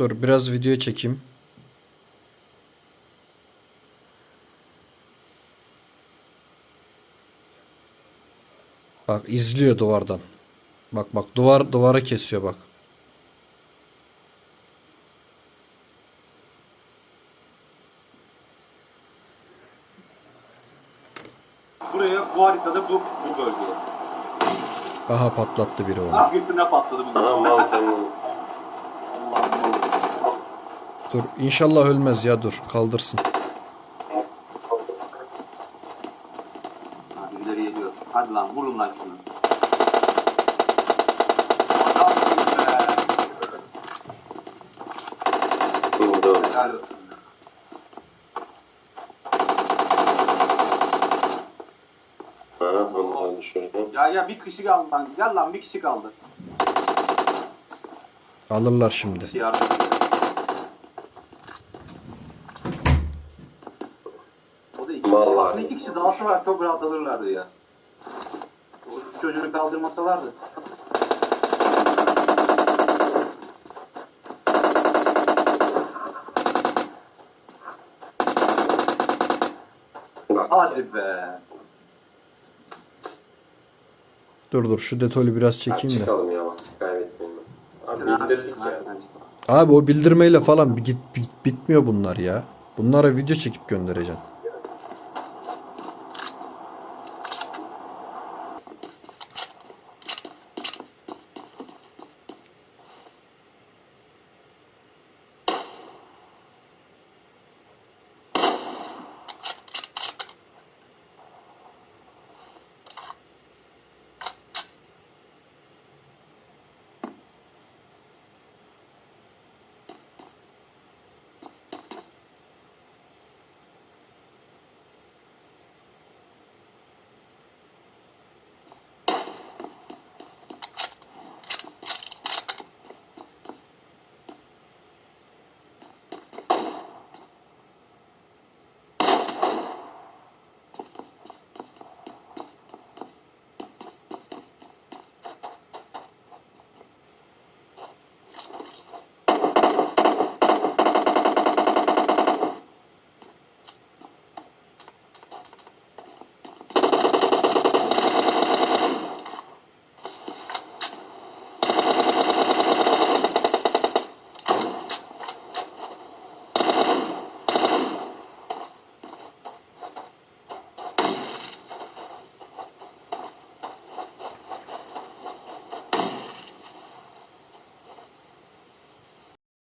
Dur biraz video çekeyim. Bak izliyor duvardan. Bak bak duvar duvara kesiyor bak. Buraya bu haritada bu, bu bölgeye. Aha patlattı biri onu. Ah götüne patladı bu. Aha mal Dur inşallah ölmez ya dur kaldırsın. Ha, birileri geliyor. Hadi lan vurun lan şunu. Burada. Helal olsun. Düşürdüm. Ya ya bir kişi kaldı lan. Gel lan bir kişi kaldı. Alırlar Bir şimdi. yardım ediyor. O da iki kişi. Vallahi. Aslında iki kişi dalsalar çok rahat alırlardı ya. O çocuğunu kaldırmasalardı. Hadi be. Dur dur şu detolü biraz Hadi çekeyim de. çıkalım ya vakit kaybetmeyelim. Abi bildirdik ya. Abi o bildirmeyle falan bit, bit- bitmiyor bunlar ya. Bunlara video çekip göndereceğim.